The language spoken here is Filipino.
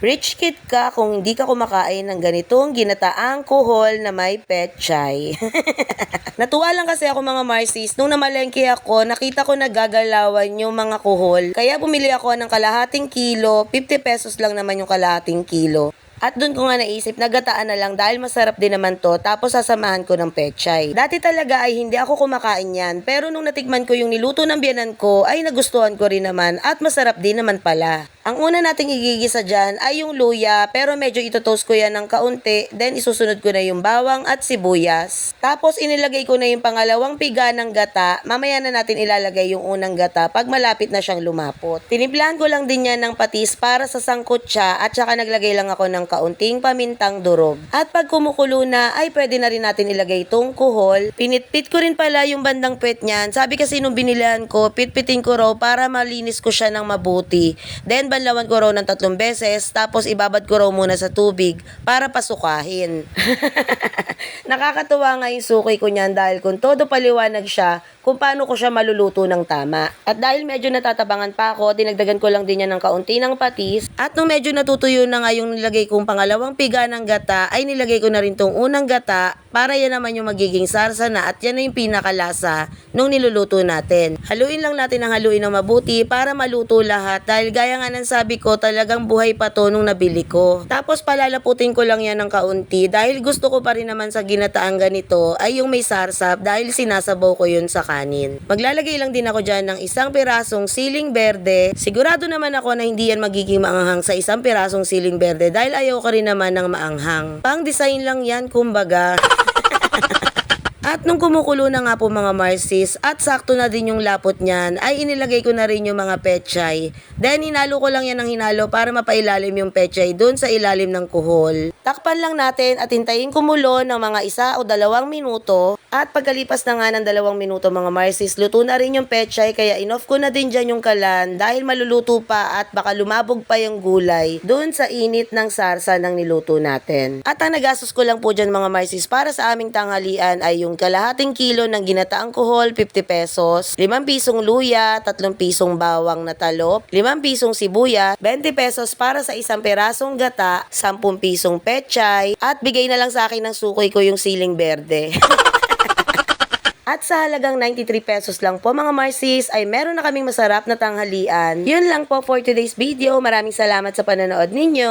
Rich kid ka kung hindi ka kumakain ng ganitong ginataang kuhol na may petchay. Natuwa lang kasi ako mga Marcies, nung namalengke ako, nakita ko nagagalawan yung mga kuhol. Kaya bumili ako ng kalahating kilo, 50 pesos lang naman yung kalahating kilo. At doon ko nga naisip, nagataan na lang dahil masarap din naman to, tapos sasamahan ko ng pechay. Dati talaga ay hindi ako kumakain yan, pero nung natikman ko yung niluto ng biyanan ko, ay nagustuhan ko rin naman at masarap din naman pala. Ang una nating igigisa dyan ay yung luya, pero medyo ito-toast ko yan ng kaunti, then isusunod ko na yung bawang at sibuyas. Tapos inilagay ko na yung pangalawang piga ng gata, mamaya na natin ilalagay yung unang gata pag malapit na siyang lumapot. Tinimplahan ko lang din yan ng patis para sa sangkot siya at saka naglagay lang ako ng kaunting pamintang durog. At pag kumukulo na ay pwede na rin natin ilagay itong kuhol. Pinitpit ko rin pala yung bandang puwet niyan. Sabi kasi nung binilihan ko, pitpitin ko raw para malinis ko siya ng mabuti. Then banlawan ko raw ng tatlong beses tapos ibabad ko raw muna sa tubig para pasukahin. Nakakatuwa nga yung suki ko niyan dahil kung todo paliwanag siya kung paano ko siya maluluto ng tama. At dahil medyo natatabangan pa ako, dinagdagan ko lang din yan ng kaunti ng patis. At nung medyo natutuyo na nga yung nilagay kong pangalawang piga ng gata, ay nilagay ko na rin tong unang gata para yan naman yung magiging sarsa na at yan na yung pinakalasa nung niluluto natin. Haluin lang natin ang haluin ng mabuti para maluto lahat dahil gaya nga ng sabi ko talagang buhay pa to nung nabili ko. Tapos palalaputin ko lang yan ng kaunti dahil gusto ko pa rin naman sa ginataang ganito ay yung may sarsap dahil sinasabaw ko yun sa kanin. Maglalagay lang din ako dyan ng isang pirasong siling berde. Sigurado naman ako na hindi yan magiging maanghang sa isang pirasong siling berde dahil ayaw ko rin naman ng maanghang. Pang design lang yan kumbaga. At nung kumukulo na nga po mga Marcis at sakto na din yung lapot niyan, ay inilagay ko na rin yung mga pechay. Then hinalo ko lang yan ng hinalo para mapailalim yung pechay doon sa ilalim ng kuhol. Takpan lang natin at hintayin kumulo ng mga isa o dalawang minuto. At pagkalipas na nga ng dalawang minuto mga Marcis, luto na rin yung pechay kaya inoff ko na din dyan yung kalan dahil maluluto pa at baka lumabog pa yung gulay doon sa init ng sarsa ng niluto natin. At ang nagastos ko lang po dyan mga Marcis para sa aming tanghalian ay yung kalahating kilo ng ginataang kuhol, 50 pesos, 5 pisong luya, 3 pisong bawang na talop, 5 pisong sibuya, 20 pesos para sa isang perasong gata, 10 pisong pechay, at bigay na lang sa akin ng sukoy ko yung siling berde. At sa halagang 93 pesos lang po mga Marcis ay meron na kaming masarap na tanghalian. Yun lang po for today's video. Maraming salamat sa panonood ninyo.